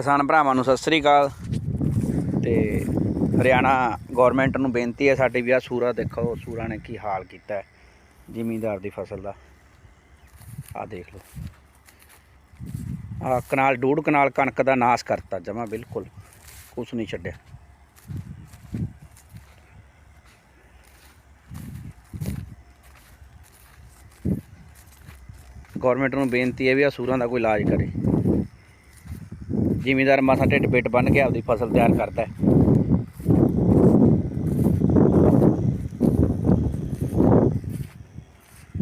ਕਿਸਾਨ ਭਰਾਵਾਂ ਨੂੰ ਸਤਿ ਸ੍ਰੀ ਅਕਾਲ। ਤੇ ਹਰਿਆਣਾ ਗਵਰਨਮੈਂਟ ਨੂੰ ਬੇਨਤੀ ਹੈ ਸਾਡੀ ਵੀ ਆ ਸੂਰਾ ਦੇਖੋ, ਸੂਰਾ ਨੇ ਕੀ ਹਾਲ ਕੀਤਾ ਹੈ, ਜ਼ਿਮੀਂਦਾਰ ਦੀ ਫਸਲ ਦਾ। ਆ ਦੇਖ ਲਓ। ਆ ਕਨਾਲ ਡੂਢ ਕਨਾਲ ਕਣਕ ਦਾ ਨਾਸ ਕਰਤਾ ਜਮਾ, ਬਿਲਕੁਲ। ਕੁਛ ਨਹੀਂ ਛੱਡਿਆ। ਗਵਰਨਮੈਂਟ ਨੂੰ ਬੇਨਤੀ ਹੈ ਵੀ ਆ ਸੂਰਾਂ ਦਾ ਕੋਈ ਇਲਾਜ ਕਰੇ। ਜ਼ਿਮੀਦਾਰ ਮਾਸਾ ਢਿੱਡ ਪਿੱਟ ਬੰਨ ਕੇ ਆਪਦੀ ਫਸਲ ਤਿਆਰ ਕਰਦਾ ਹੈ।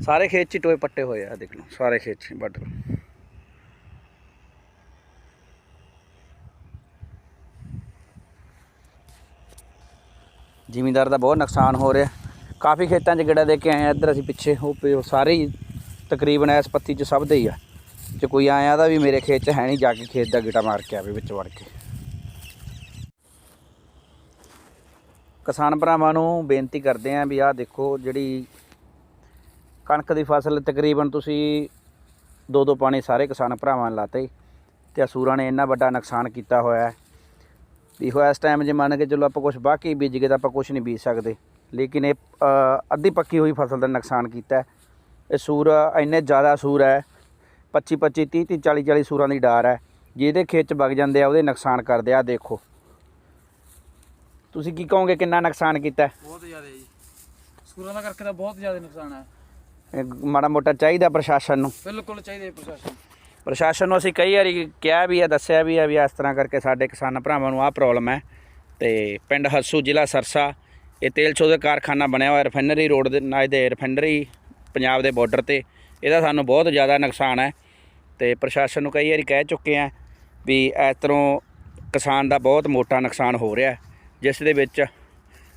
ਸਾਰੇ ਖੇਤ 'ਚ ਟੋਏ ਪੱਟੇ ਹੋਏ ਆ ਦੇਖ ਲਓ, ਸਾਰੇ ਖੇਤ 'ਚ ਵੱਢ ਲਓ। ਜ਼ਿਮੀਂਦਾਰ ਦਾ ਬਹੁਤ ਨੁਕਸਾਨ ਹੋ ਰਿਹਾ। ਕਾਫੀ ਖੇਤਾਂ 'ਚ ਗੇੜਾ ਦੇ ਕੇ ਆਏ ਆ, ਇੱਧਰ ਅਸੀਂ ਪਿੱਛੇ, ਉਹ ਪਏ ਉਹ ਸਾਰੇ ਹੀ ਤਕਰੀਬਨ ਇਸ ਪੱਤੀ 'ਚ ਸਭ ਦੇ ਹੀ ਆ। ਜੇ ਕੋਈ ਆਇਆ ਤਾਂ ਵੀ ਮੇਰੇ ਖੇਤ 'ਚ ਹੈ ਨਹੀਂ ਜਾ ਕੇ ਖੇਤ ਦਾ ਗੇੜਾ ਮਾਰ ਕੇ ਆਵੇ ਵਿੱਚ ਵੜ ਕੇ। ਕਿਸਾਨ ਭਰਾਵਾਂ ਨੂੰ ਬੇਨਤੀ ਕਰਦੇ ਆਂ ਵੀ ਆਹ ਦੇਖੋ ਜਿਹੜੀ ਕਣਕ ਦੀ ਫਸਲ ਤਕਰੀਬਨ ਤੁਸੀਂ ਦੋ ਦੋ ਪਾਣੀ ਸਾਰੇ ਕਿਸਾਨ ਭਰਾਵਾਂ ਨੇ ਲਾਤੇ ਤੇ ਅਸੂਰਾਂ ਨੇ ਇੰਨਾ ਵੱਡਾ ਨੁਕਸਾਨ ਕੀਤਾ ਹੋਇਆ ਵੀ ਹੋਇਆ ਇਸ ਟਾਈਮ ਜੇ ਮੰਨ ਕੇ ਚਲੋ ਆਪਾਂ ਕੁਝ ਬਾਕੀ ਬੀਜ ਗਏ ਤਾਂ ਆਪਾਂ ਕੁਝ ਨਹੀਂ ਬੀਜ ਸਕਦੇ। ਲੇਕਿਨ ਇਹ ਅੱਧੀ ਪੱਕੀ ਹੋਈ ਫਸਲ ਦਾ ਨੁਕਸਾਨ ਕੀਤਾ ਇਹ ਸੂਰ, ਇੰਨੇ ਜ਼ਿਆਦਾ ਸੂਰ ਹੈ 25 25 30 30 40 40 ਸੂਰਾਂ ਦੀ ਡਾਰ ਹੈ। ਜਿਹਦੇ ਖੇਤ ਚ ਵਗ ਜਾਂਦੇ ਆ ਉਹਦੇ ਨੁਕਸਾਨ ਕਰਦੇ ਆ ਦੇਖੋ। ਤੁਸੀਂ ਕੀ ਕਹੋਗੇ ਕਿੰਨਾ ਨੁਕਸਾਨ ਕੀਤਾ? ਬਹੁਤ ਜ਼ਿਆਦਾ ਜੀ। ਸੂਰਾਂ ਦਾ ਕਰਕੇ ਤਾਂ ਬਹੁਤ ਜ਼ਿਆਦਾ ਨੁਕਸਾਨ ਹੈ। ਮਾੜਾ ਮੋਟਾ ਚਾਹੀਦਾ ਪ੍ਰਸ਼ਾਸਨ ਨੂੰ? ਬਿਲਕੁਲ ਚਾਹੀਦੇ ਪ੍ਰਸ਼ਾਸਨ ਪ੍ਰਸ਼ਾਸਨ ਨੂੰ ਅਸੀਂ ਕਈ ਵਾਰੀ ਕਿਹਾ ਵੀ ਹੈ ਦੱਸਿਆ ਵੀ ਹੈ ਵੀ ਇਸ ਤਰ੍ਹਾਂ ਕਰਕੇ ਸਾਡੇ ਕਿਸਾਨ ਭਰਾਵਾਂ ਨੂੰ ਆਹ ਪ੍ਰੋਬਲਮ ਹੈ। ਤੇ ਪਿੰਡ ਹੱਸੂ ਜ਼ਿਲ੍ਹਾ ਸਰਸਾ ਇਹ ਤੇਲ ਚੋਂ ਦਾ ਕਾਰਖਾਨਾ ਬਣਿਆ ਹੋਇਆ ਰਿਫਾਈਨਰੀ ਰੋਡ ਦੇ ਨਾਲ ਦੇ ਰਿਫਾਈਨਰੀ ਪੰਜਾਬ ਦੇ ਬਾਰਡਰ ਤੇ। ਇਹਦਾ ਸਾਨੂੰ ਬਹੁਤ ਜ਼ਿਆਦਾ ਨੁਕਸਾਨ ਹੈ ਤੇ ਪ੍ਰਸ਼ਾਸਨ ਨੂੰ ਕਈ ਵਾਰੀ ਕਹਿ ਚੁੱਕੇ ਆ ਵੀ ਇਸ ਤਰ੍ਹਾਂ ਕਿਸਾਨ ਦਾ ਬਹੁਤ ਮੋਟਾ ਨੁਕਸਾਨ ਹੋ ਰਿਹਾ ਜਿਸ ਦੇ ਵਿੱਚ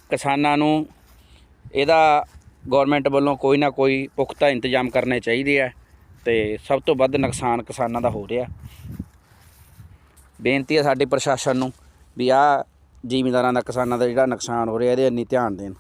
ਕਿਸਾਨਾਂ ਨੂੰ ਇਹਦਾ ਗਵਰਨਮੈਂਟ ਵੱਲੋਂ ਕੋਈ ਨਾ ਕੋਈ ਪੁਖਤਾ ਇੰਤਜ਼ਾਮ ਕਰਨੇ ਚਾਹੀਦੇ ਆ ਤੇ ਸਭ ਤੋਂ ਵੱਧ ਨੁਕਸਾਨ ਕਿਸਾਨਾਂ ਦਾ ਹੋ ਰਿਹਾ। ਬੇਨਤੀ ਹੈ ਸਾਡੇ ਪ੍ਰਸ਼ਾਸਨ ਨੂੰ ਵੀ ਆ ਜ਼ਿਮੀਂਦਾਰਾਂ ਦਾ ਕਿਸਾਨਾਂ ਦਾ ਜਿਹੜਾ ਨੁਕਸਾਨ ਹੋ ਰਿਹਾ, ਇਹਦੇ ਇੰਨੀ ਧਿਆਨ ਦੇਣ।